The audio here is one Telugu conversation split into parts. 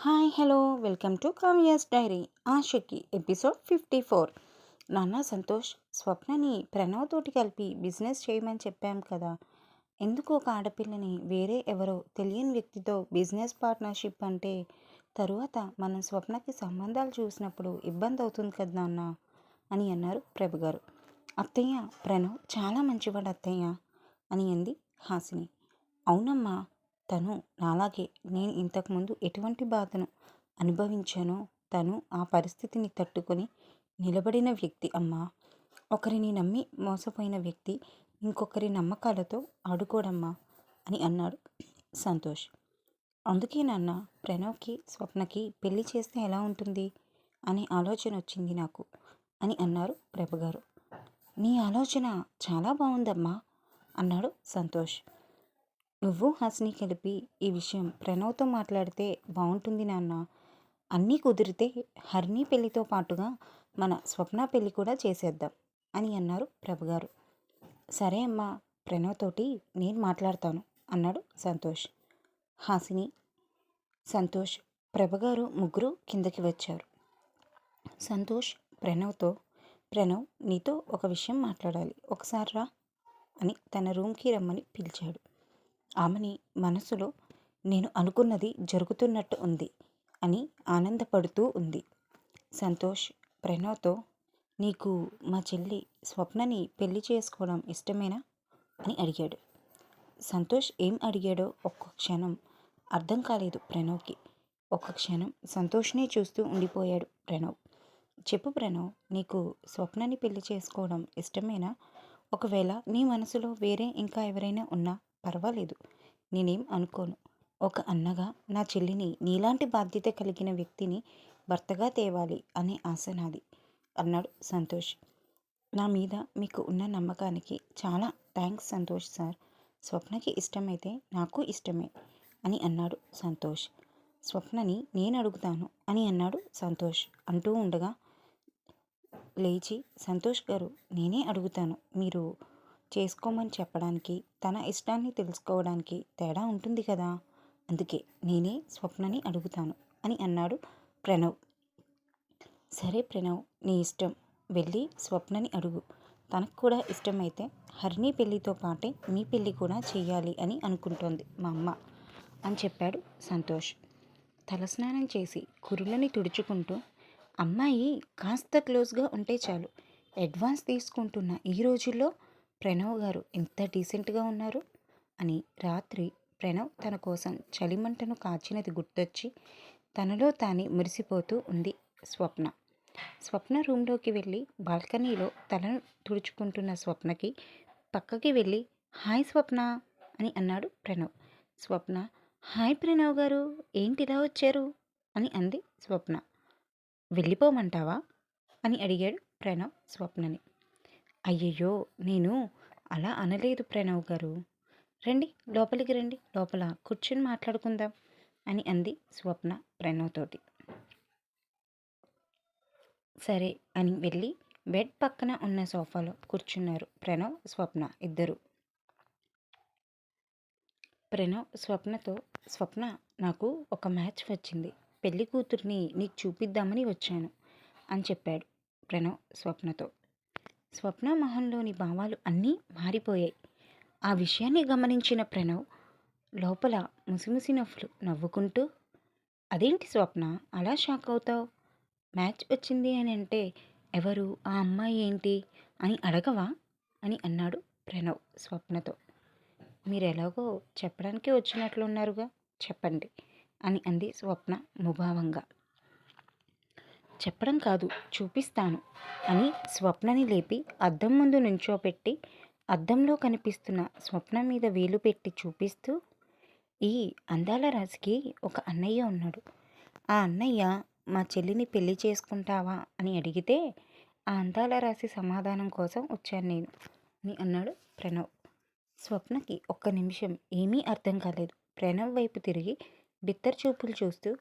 Hi hello welcome to Kavya's diary Aashiqui episode fifty four. నాన్న సంతోష్ స్వప్నని ప్రణవ్ తోటి కలిపి బిజినెస్ చేయమని చెప్పాం కదా. ఎందుకు ఒక ఆడపిల్లని వేరే ఎవరో తెలియని వ్యక్తితో బిజినెస్ పార్ట్నర్షిప్ అంటే తరువాత మనం స్వప్నకి సంబంధాలు చూసినప్పుడు ఇబ్బంది అవుతుంది కదా నాన్న అని అన్నారు ప్రభు గారు. అత్తయ్య ప్రణవ్ చాలా మంచివాడు అత్తయ్య అని అంది హాసిని. అవునమ్మా తను నాలాగే నేను ఇంతకుముందు ఎటువంటి బాధను అనుభవించానో తను ఆ పరిస్థితిని తట్టుకొని నిలబడిన వ్యక్తి అమ్మా. ఒకరిని నమ్మి మోసపోయిన వ్యక్తి ఇంకొకరి నమ్మకాలతో ఆడుకోడమ్మా అని అన్నాడు సంతోష్. అందుకే నాన్న ప్రణవ్కి స్వప్నకి పెళ్ళి చేస్తే ఎలా ఉంటుంది? అనే ఆలోచన వచ్చింది నాకు అని అన్నారు ప్రభగారు నీ ఆలోచన చాలా బాగుందమ్మా అన్నాడు సంతోష్. నువ్వు హాసిని కలిపి ఈ విషయం ప్రణవ్తో మాట్లాడితే బాగుంటుంది నాన్న. అన్నీ కుదిరితే హర్ని పెళ్ళితో పాటుగా మన స్వప్న పెళ్ళి కూడా చేసేద్దాం అని అన్నారు ప్రభుగారు సరే అమ్మా ప్రణవ్ తోటి నేను మాట్లాడతాను అన్నాడు సంతోష్. హాసిని సంతోష్ ప్రభగారు ముగ్గురు కిందకి వచ్చారు. సంతోష్ ప్రణవ్తో ప్రణవ్ నీతో ఒక విషయం మాట్లాడాలి. ఒకసారి రా అని తన రూమ్కి రమ్మని పిలిచాడు. ఆమెని మనసులో నేను అనుకున్నది జరుగుతున్నట్టు ఉంది అని ఆనందపడుతూ ఉంది. సంతోష్ ప్రణవ్తో నీకు మా చెల్లి స్వప్నని పెళ్ళి చేసుకోవడం ఇష్టమేనా? అని అడిగాడు. సంతోష్ ఏం అడిగాడో ఒక్క క్షణం అర్థం కాలేదు ప్రణవ్కి. ఒక క్షణం సంతోష్నే చూస్తూ ఉండిపోయాడు ప్రణవ్. చెప్పు ప్రణవ్ నీకు స్వప్నని పెళ్ళి చేసుకోవడం ఇష్టమేనా? ఒకవేళ నీ మనసులో వేరే ఇంకా ఎవరైనా ఉన్నా పర్వాలేదు. నేనేం అనుకోను. ఒక అన్నగా నా చెల్లిని నీలాంటి బాధ్యత కలిగిన వ్యక్తిని భర్తగా తేవాలి అనే ఆశ నాది అన్నాడు సంతోష్. నా మీద మీకు ఉన్న నమ్మకానికి చాలా థ్యాంక్స్ సంతోష్ సార్. స్వప్నకి ఇష్టమైతే నాకు ఇష్టమే అని అన్నాడు సంతోష్. స్వప్నని నేను అడుగుతాను అని అన్నాడు సంతోష్. అంటూ ఉండగా లేచి సంతోష్ గారు నేనే అడుగుతాను. మీరు చేసుకోమని చెప్పడానికి తన ఇష్టాన్ని తెలుసుకోవడానికి తేడా ఉంటుంది కదా? అందుకే నేనే స్వప్నని అడుగుతాను అని అన్నాడు ప్రణవ్. సరే ప్రణవ్ నీ ఇష్టం. వెళ్ళి స్వప్నని అడుగు. తనకు కూడా ఇష్టమైతే హరిణి పెళ్ళితో పాటే మీ పెళ్ళి కూడా చేయాలి అని అనుకుంటోంది మా అమ్మ అని చెప్పాడు సంతోష్. తలస్నానం చేసి కురులని తుడుచుకుంటూ అమ్మాయి కాస్త క్లోజ్గా ఉంటే చాలు. అడ్వాన్స్ తీసుకుంటున్న ఈ రోజుల్లో ప్రణవ్ గారు ఎంత డీసెంట్గా ఉన్నారు? అని రాత్రి ప్రణవ్ తన కోసం చలిమంటను కాచినది గుర్తొచ్చి తనలో తానే మురిసిపోతూ ఉంది స్వప్న. స్వప్న రూమ్లోకి వెళ్ళి బాల్కనీలో తలను తుడుచుకుంటున్న స్వప్నకి పక్కకి వెళ్ళి హాయ్ స్వప్న అని అన్నాడు ప్రణవ్. స్వప్న హాయ్ ప్రణవ్ గారు ఏంటి ఇలా వచ్చారు? అని అంది స్వప్న. వెళ్ళిపోమంటావా? అని అడిగాడు ప్రణవ్ స్వప్నని. అయ్యయ్యో! నేను అలా అనలేదు ప్రణవ్ గారు. రండి లోపలికి రండి లోపల కూర్చుని మాట్లాడుకుందాం అని అంది స్వప్న ప్రణవ్ తోటి సరే అని వెళ్ళి బెడ్ పక్కన ఉన్న సోఫాలో కూర్చున్నారు ప్రణవ్ స్వప్న ఇద్దరు. ప్రణవ్ స్వప్నతో స్వప్న నాకు ఒక మ్యాచ్ వచ్చింది. పెళ్ళి కూతుర్ని నీకు చూపిద్దామని వచ్చాను అని చెప్పాడు ప్రణవ్ స్వప్నతో. స్వప్న మొహంలోని భావాలు అన్నీ మారిపోయాయి. ఆ విషయాన్ని గమనించిన ప్రణవ్ లోపల ముసిముసి నవ్వులు నవ్వుకుంటూ అదేంటి స్వప్న? అలా షాక్ అవుతావు? మ్యాచ్ వచ్చింది అని అంటే ఎవరు? ఆ అమ్మాయి ఏంటి? అని అడగవా అని అన్నాడు ప్రణవ్ స్వప్నతో. మీరు ఎలాగో చెప్పడానికి వచ్చినట్లున్నారుగా? చెప్పండి అని అంది స్వప్న ముభావంగా. చెప్పడం కాదు చూపిస్తాను అని స్వప్నని లేపి అద్దం ముందు నుంచోపెట్టి అద్దంలో కనిపిస్తున్న స్వప్న మీద వేలు పెట్టి చూపిస్తూ ఈ అందాల రాశికి ఒక అన్నయ్య ఉన్నాడు. ఆ అన్నయ్య మా చెల్లిని పెళ్ళి చేసుకుంటావా? అని అడిగితే ఆ అందాల రాశి సమాధానం కోసం వచ్చాను నేను అని అన్నాడు ప్రణవ్. స్వప్నకి ఒక్క నిమిషం ఏమీ అర్థం కాలేదు. ప్రణవ్ వైపు తిరిగి బిత్తర్ చూపులు చూస్తూ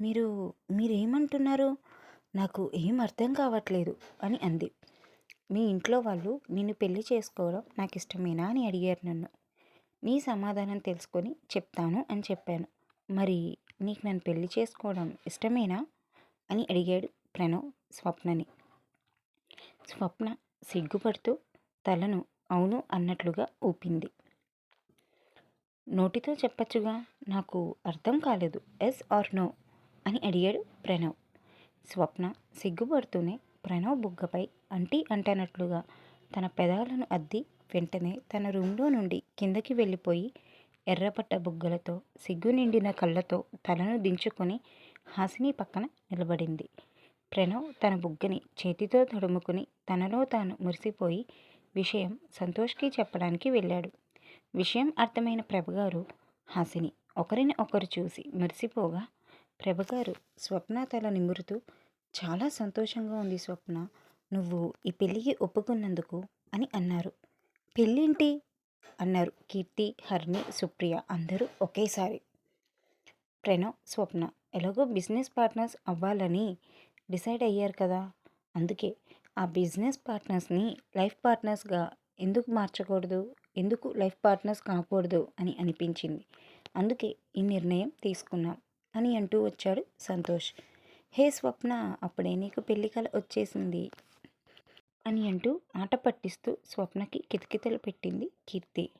మీరు మీరేమంటున్నారు? నాకు ఏం అర్థం కావట్లేదు అని అంది. మీ ఇంట్లో వాళ్ళు నిన్ను పెళ్ళి చేసుకోవడం నాకు ఇష్టమేనా అని అడిగారు నన్ను. నీ సమాధానం తెలుసుకొని చెప్తాను అని చెప్పాను. మరి నీకు నన్ను పెళ్ళి చేసుకోవడం ఇష్టమేనా అని అడిగాడు ప్రణవ్ స్వప్నని. స్వప్న సిగ్గుపడుతూ తలను అవును అన్నట్లుగా ఊపింది. నోటితో చెప్పచ్చుగా నాకు అర్థం కాలేదు. ఎస్ ఆర్ నో అని అడిగాడు ప్రణవ్. స్వప్న సిగ్గుపడుతూనే ప్రణవ్ బుగ్గపై అంటీ అంటనట్లుగా తన పెదాలను అద్ది వెంటనే తన రూమ్లో నుండి కిందకి వెళ్ళిపోయి ఎర్రపట్ట బుగ్గలతో సిగ్గు నిండిన కళ్ళతో తలను దించుకొని హాసిని పక్కన నిలబడింది. ప్రణవ్ తన బుగ్గని చేతితో తడుముకుని తనలో తాను మురిసిపోయి విషయం సంతోష్కి చెప్పడానికి వెళ్ళాడు. విషయం అర్థమైన ప్రభగారు హాసిని. ఒకరిని ఒకరు చూసి మురిసిపోగా ప్రభగారు స్వప్న తల నిమురుతూ చాలా సంతోషంగా ఉంది స్వప్న నువ్వు ఈ పెళ్ళికి ఒప్పుకున్నందుకు అని అన్నారు. పెళ్ళేంటి? అన్నారు కీర్తి హర్ని సుప్రియ అందరూ ఒకేసారి. ప్రణవ్ స్వప్న ఎలాగో బిజినెస్ పార్ట్నర్స్ అవ్వాలని డిసైడ్ అయ్యారు కదా అందుకే ఆ బిజినెస్ పార్ట్నర్స్ని లైఫ్ పార్ట్నర్స్గా ఎందుకు మార్చకూడదు ఎందుకు లైఫ్ పార్ట్నర్స్ కాకూడదు అని అనిపించింది. అందుకే ఈ నిర్ణయం తీసుకున్నాం. అని అంటూ వచ్చాడు సంతోష్. హే స్వప్న అప్పుడే నీకు పెళ్ళి కల వచ్చేసింది అని అంటూ ఆట పట్టిస్తూ స్వప్నకి కితకితలు పెట్టింది కీర్తి.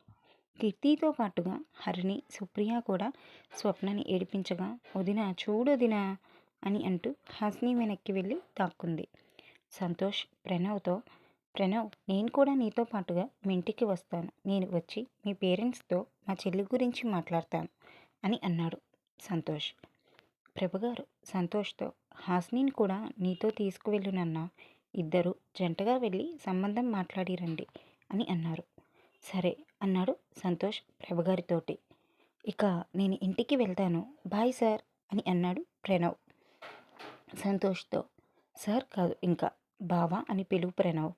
కీర్తితో పాటుగా హరిణి సుప్రియ కూడా స్వప్నని ఏడిపించగా వదిన చూడొదిన అని అంటూ హస్ని వెనక్కి వెళ్ళి దాక్కుంది. సంతోష్ ప్రణవ్తో ప్రణవ్ నేను కూడా నీతో పాటుగా మీ ఇంటికి వస్తాను. నేను వచ్చి మీ పేరెంట్స్తో మా చెల్లి గురించి మాట్లాడతాను అని అన్నాడు. సంతోష్. ప్రభుగారు సంతోష్తో హాస్నీని కూడా నీతో తీసుకువెళ్ళునన్నా ఇద్దరు జంటగా వెళ్ళి సంబంధం మాట్లాడిరండి అని అన్నారు. సరే అన్నాడు సంతోష్ ప్రభుగారితోటి ఇక నేను ఇంటికి వెళ్తాను. బాయ్ సార్ అని అన్నాడు ప్రణవ్. సంతోష్తో సార్ కాదు ఇంకా బావా అని పిలువు ప్రణవ్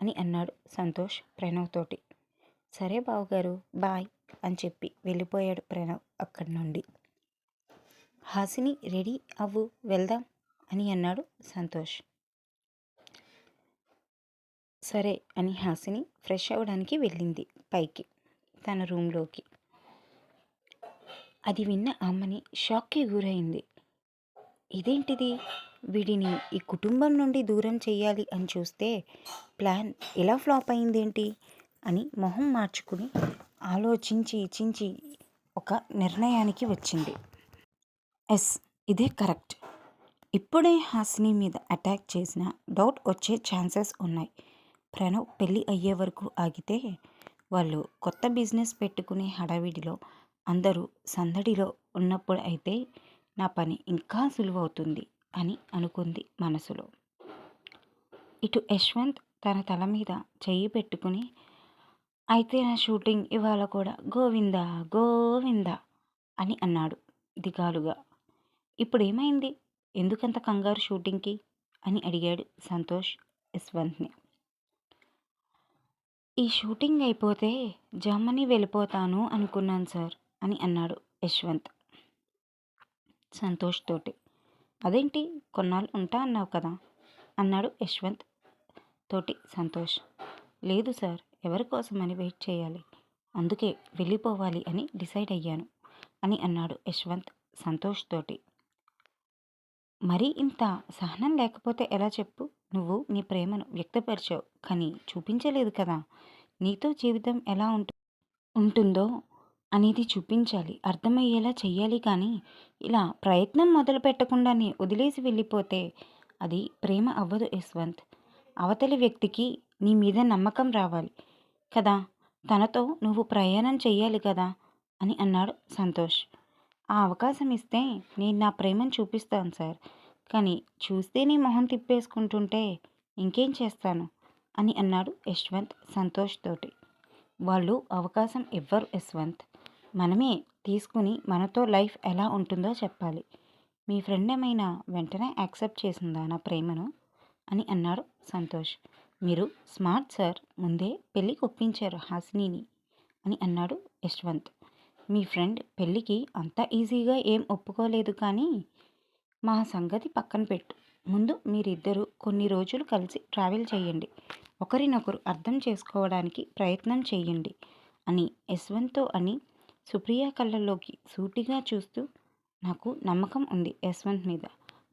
అని అన్నాడు సంతోష్ ప్రణవ్ తోటి. సరే బావగారు బాయ్ అని చెప్పి వెళ్ళిపోయాడు ప్రణవ్ అక్కడి నుండి. హాసిని రెడీ అవ్వు వెళ్దాం అని అన్నాడు సంతోష్. సరే అని హాసిని ఫ్రెష్ అవ్వడానికి వెళ్ళింది పైకి తన రూమ్లోకి. అది విన్న అమ్మని షాక్కి గురైంది. ఇదేంటిది? వీడిని ఈ కుటుంబం నుండి దూరం చేయాలి అని చూస్తే ప్లాన్ ఎలా ఫ్లాప్ అయిందేంటి? అని మొహం మార్చుకుని ఆలోచించి చించి ఒక నిర్ణయానికి వచ్చింది. ఎస్ ఇదే కరెక్ట్. ఇప్పుడే హాసిని మీద అటాక్ చేసిన డౌట్ వచ్చే ఛాన్సెస్ ఉన్నాయి. ప్రణవ్ పెళ్ళి అయ్యే వరకు ఆగితే వాళ్ళు కొత్త బిజినెస్ పెట్టుకునే హడావిడిలో అందరూ సందడిలో ఉన్నప్పుడు అయితే నా పని ఇంకా సులువవుతుంది అని అనుకుంది మనసులో. ఇటు యశ్వంత్ తన తల మీద చెయ్యి పెట్టుకుని అయితే నా షూటింగ్ ఇవాళ కూడా గోవిందా గోవిందా అని అన్నాడు దిగాలుగా. ఇప్పుడు ఏమైంది ఎందుకంత కంగారు షూటింగ్కి? అని అడిగాడు సంతోష్ యశ్వంత్ని. ఈ షూటింగ్ అయిపోతే జర్మనీ వెళ్ళిపోతాను అనుకున్నాను సార్ అని అన్నాడు యశ్వంత్. సంతోష్ తోటి. అదేంటి? కొన్నాళ్ళు ఉంటా అన్నావు కదా? అన్నాడు యశ్వంత్ తోటి సంతోష్. లేదు సార్ ఎవరి కోసమని వెయిట్ చేయాలి? అందుకే వెళ్ళిపోవాలి అని డిసైడ్ అయ్యాను అని అన్నాడు యశ్వంత్ సంతోష్ తోటి. మరీ ఇంత సహనం లేకపోతే ఎలా చెప్పు? నువ్వు నీ ప్రేమను వ్యక్తపరిచావు కానీ చూపించలేదు కదా. నీతో జీవితం ఎలా ఉంటు ఉంటుందో అనేది చూపించాలి. అర్థమయ్యేలా చెయ్యాలి కానీ ఇలా ప్రయత్నం మొదలు పెట్టకుండానే వదిలేసి వెళ్ళిపోతే అది ప్రేమ అవ్వదు యశ్వంత్. అవతలి వ్యక్తికి నీ మీద నమ్మకం రావాలి. కదా తనతో నువ్వు ప్రయాణం చెయ్యాలి కదా అని అన్నాడు సంతోష్. ఆ అవకాశం ఇస్తే నేను నా ప్రేమను చూపిస్తాను సార్. కానీ చూస్తే నీ మొహం తిప్పేసుకుంటుంటే ఇంకేం చేస్తాను? అని అన్నాడు యశ్వంత్ సంతోష్ తోటి. వాళ్ళు అవకాశం ఇవ్వరు యశ్వంత్. మనమే తీసుకుని మనతో లైఫ్ ఎలా ఉంటుందో చెప్పాలి. మీ ఫ్రెండ్ ఏమైనా వెంటనే యాక్సెప్ట్ చేసిందా నా ప్రేమను? అని అన్నాడు సంతోష్. మీరు స్మార్ట్ సార్ ముందే పెళ్ళికి ఒప్పించారు హాసినిని అని అన్నాడు యశ్వంత్. మీ ఫ్రెండ్ పెళ్ళికి అంత ఈజీగా ఏం ఒప్పుకోలేదు కానీ మా సంగతి పక్కన పెట్టు. ముందు మీరిద్దరూ కొన్ని రోజులు కలిసి ట్రావెల్ చేయండి. ఒకరినొకరు అర్థం చేసుకోవడానికి ప్రయత్నం చేయండి అని యశ్వంత్తో అని సుప్రియ కళ్ళల్లోకి సూటిగా చూస్తూ నాకు నమ్మకం ఉంది యశ్వంత్ మీద.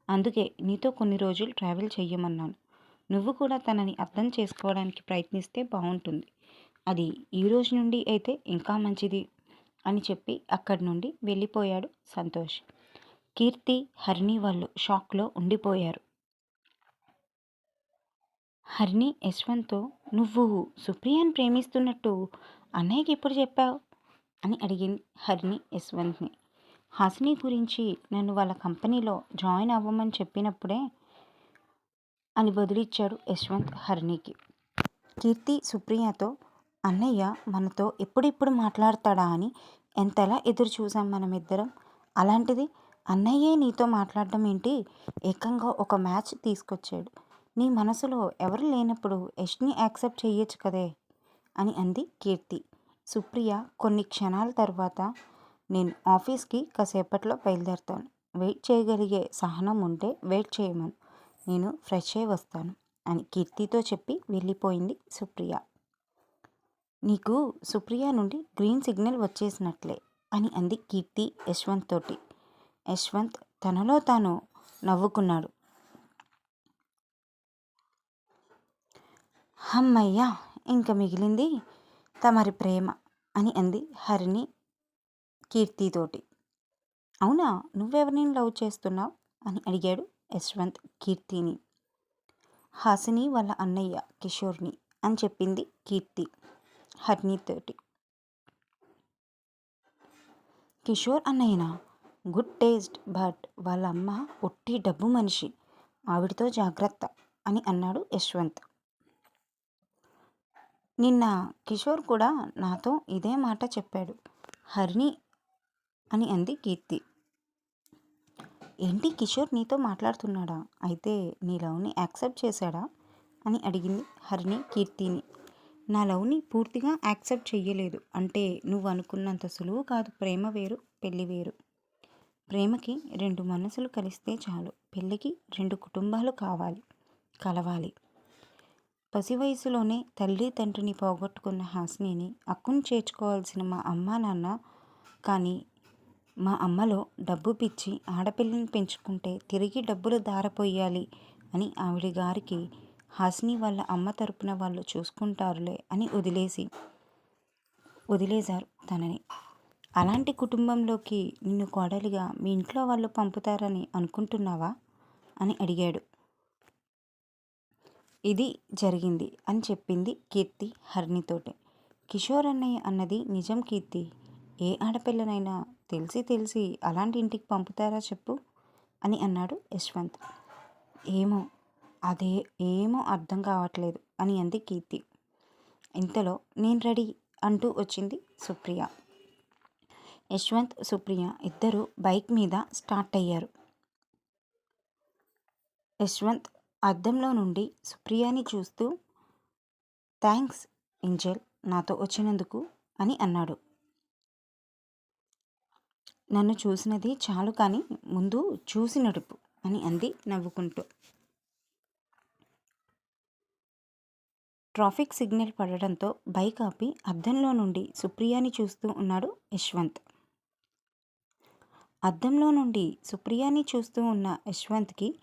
అందుకే నీతో కొన్ని రోజులు ట్రావెల్ చేయమన్నాను నువ్వు కూడా తనని అర్థం చేసుకోవడానికి ప్రయత్నిస్తే బాగుంటుంది అది ఈ రోజు నుండి అయితే ఇంకా మంచిది. అని చెప్పి అక్కడి నుండి వెళ్ళిపోయాడు సంతోష్. కీర్తి హరిణి వాళ్ళు షాక్లో ఉండిపోయారు. హరిణి యశ్వంత్తో నువ్వు సుప్రియాని ప్రేమిస్తున్నట్టు అన్నయ్యకి ఎప్పుడు చెప్పావు? అని అడిగింది హరిణి యశ్వంత్ని. హాసిని గురించి నన్ను వాళ్ళ కంపెనీలో జాయిన్ అవ్వమని చెప్పినప్పుడే అని బదులిచ్చాడు యశ్వంత్ హరిణికి. కీర్తి సుప్రియతో అన్నయ్య మనతో ఎప్పుడిప్పుడు మాట్లాడతాడా అని ఎంతలా ఎదురు చూసాం మనమిద్దరం. అలాంటిది అన్నయ్యే నీతో మాట్లాడడం ఏంటి? ఏకంగా ఒక మ్యాచ్ తీసుకొచ్చాడు. నీ మనసులో ఎవరు లేనప్పుడు యష్ని యాక్సెప్ట్ చేయొచ్చు కదే అని అంది కీర్తి. సుప్రియ కొన్ని క్షణాల తర్వాత నేను ఆఫీస్కి కాసేపట్లో బయలుదేరుతాను. వెయిట్ చేయగలిగే సహనం ఉంటే వెయిట్ చేయమను. నేను ఫ్రెష్ అయి వస్తాను అని కీర్తితో చెప్పి వెళ్ళిపోయింది సుప్రియ. నీకు సుప్రియ నుండి గ్రీన్ సిగ్నల్ వచ్చేసినట్లే అని అంది కీర్తి యశ్వంత్ తోటి యశ్వంత్ తనలో తాను నవ్వుకున్నాడు. హమ్మయ్యా ఇంక మిగిలింది తమరి ప్రేమ అని అంది హరిణి కీర్తితోటి. అవునా నువ్వెవరిని లవ్ చేస్తున్నావు? అని అడిగాడు యశ్వంత్ కీర్తిని. హాసిని వాళ్ళ అన్నయ్య కిషోర్ని అని చెప్పింది కీర్తి. హరిణితోటి కిషోర్ అన్నయ్యన? గుడ్ టేస్ట్ బట్ వాళ్ళ అమ్మ ఒట్టి డబ్బు మనిషి. ఆవిడతో జాగ్రత్త అని అన్నాడు యశ్వంత్. నిన్న కిషోర్ కూడా నాతో ఇదే మాట చెప్పాడు. హరిణి అని అంది కీర్తి. ఏంటి కిషోర్ నీతో మాట్లాడుతున్నాడా? అయితే నీ లవ్ని యాక్సెప్ట్ చేశాడా? అని అడిగింది హరిణి కీర్తిని. నా లవ్ని పూర్తిగా యాక్సెప్ట్ చెయ్యలేదు. అంటే నువ్వు అనుకున్నంత సులువు కాదు. ప్రేమ వేరు పెళ్ళి వేరు. ప్రేమకి రెండు మనసులు కలిస్తే చాలు. పెళ్ళికి రెండు కుటుంబాలు కావాలి కలవాలి. పసి వయసులోనే తల్లి తండ్రిని పోగొట్టుకున్న హాస్నిని అక్కును చేర్చుకోవాల్సిన మా అమ్మ నాన్న కానీ మా అమ్మలో డబ్బు పిచ్చి ఆడపిల్లని పెంచుకుంటే తిరిగి డబ్బులు దారపోయాలి అని ఆవిడ గారికి హాసిని వాళ్ళ అమ్మ తరపున వాళ్ళు చూసుకుంటారులే అని వదిలేసి వదిలేశారు తనని. అలాంటి కుటుంబంలోకి నిన్ను కోడలిగా మీ ఇంట్లో వాళ్ళు పంపుతారని అనుకుంటున్నావా? అని అడిగాడు. ఇది జరిగింది అని చెప్పింది కీర్తి హరిణితోటే కిషోర్ అన్నయ్య అన్నది నిజం కీర్తి. ఏ ఆడపిల్లనైనా తెలిసి తెలిసి అలాంటి ఇంటికి పంపుతారా చెప్పు? అని అన్నాడు యశ్వంత్. ఏమో అదే ఏమో అర్థం కావట్లేదు అని అంది కీర్తి. ఇంతలో నేను రెడీ అంటూ వచ్చింది సుప్రియ. యశ్వంత్ సుప్రియ ఇద్దరు బైక్ మీద స్టార్ట్ అయ్యారు. యశ్వంత్ అద్దంలో నుండి సుప్రియాని చూస్తూ థ్యాంక్స్ ఏంజల్ నాతో వచ్చినందుకు అని అన్నాడు. నన్ను చూసినది చాలు కానీ ముందు చూసి నడుపు అని అంది నవ్వుకుంటూ. ట్రాఫిక్ సిగ్నల్ పడడంతో బైక్ ఆపి అద్దంలో నుండి సుప్రియాని చూస్తూ ఉన్నాడు యశ్వంత్. అద్దంలో నుండి సుప్రియాని చూస్తూ ఉన్న యశ్వంత్కి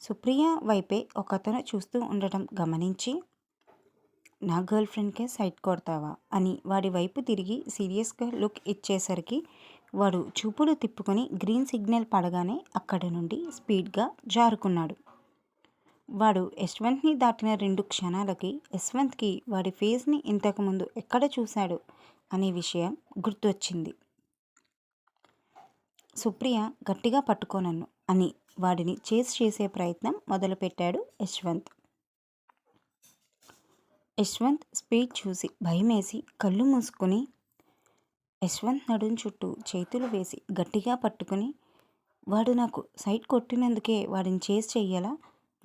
సుప్రియ వైపే ఒకతను చూస్తూ ఉండటం గమనించి నా గర్ల్ ఫ్రెండ్కే సైట్ కొడతావా? అని వాడి వైపు తిరిగి సీరియస్గా లుక్ ఇచ్చేసరికి వాడు చూపులు తిప్పుకొని గ్రీన్ సిగ్నల్ పడగానే అక్కడి నుండి స్పీడ్గా జారుకున్నాడు. వాడు యశ్వంత్ని దాటిన రెండు క్షణాలకి యశ్వంత్కి వాడి ఫేస్ని ఇంతకుముందు ఎక్కడ చూశాడు అనే విషయం గుర్తొచ్చింది. సుప్రియ గట్టిగా పట్టుకోనన్ను అని వాడిని చేసి చేసే ప్రయత్నం మొదలుపెట్టాడు యశ్వంత్. యశ్వంత్ స్పీడ్ చూసి భయమేసి కళ్ళు మూసుకొని యశ్వంత్ నడుం చుట్టూ చేతులు వేసి గట్టిగా పట్టుకుని వాడు నాకు సైట్ కొట్టినందుకే వాడిని చేసి చెయ్యాలా?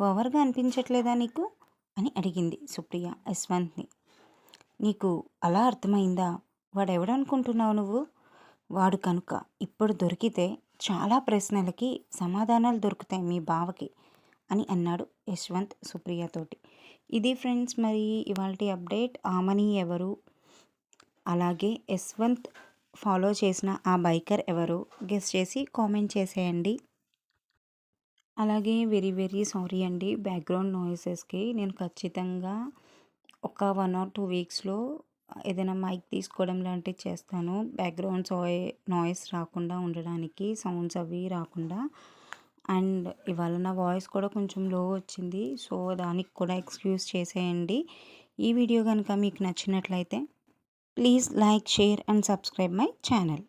ఓవర్గా అనిపించట్లేదా నీకు? అని అడిగింది సుప్రియ యశ్వంత్ని. నీకు అలా అర్థమైందా? వాడెవడనుకుంటున్నావు నువ్వు? వాడు కనుక ఇప్పుడు దొరికితే చాలా ప్రశ్నలకి సమాధానాలు దొరుకుతాయి మీ బావకి అని అన్నాడు యశ్వంత్ సుప్రియతోటి. ఇది ఫ్రెండ్స్ మరి ఇవాళ అప్డేట్. ఆమని ఎవరు? అలాగే యశ్వంత్ ఫాలో చేసిన ఆ బైకర్ ఎవరు? గెస్ చేసి కామెంట్ చేసేయండి. అలాగే వెరీ వెరీ సారీ అండి బ్యాక్గ్రౌండ్ నాయిసెస్కి. నేను ఖచ్చితంగా ఒక వన్ ఆర్ టూ వీక్స్లో ఏదైనా మైక్ తీసుకోవడం లాంటివి చేస్తాను. బ్యాక్గ్రౌండ్ సాయ్ నాయిస్ రాకుండా ఉండడానికి సౌండ్స్ అవి రాకుండా. అండ్ ఇవాళ నా వాయిస్ కూడా కొంచెం లో వచ్చింది. సో దానికి కూడా ఎక్స్క్యూజ్ చేసేయండి. ఈ వీడియో కనుక మీకు నచ్చినట్లయితే please like share and subscribe my channel.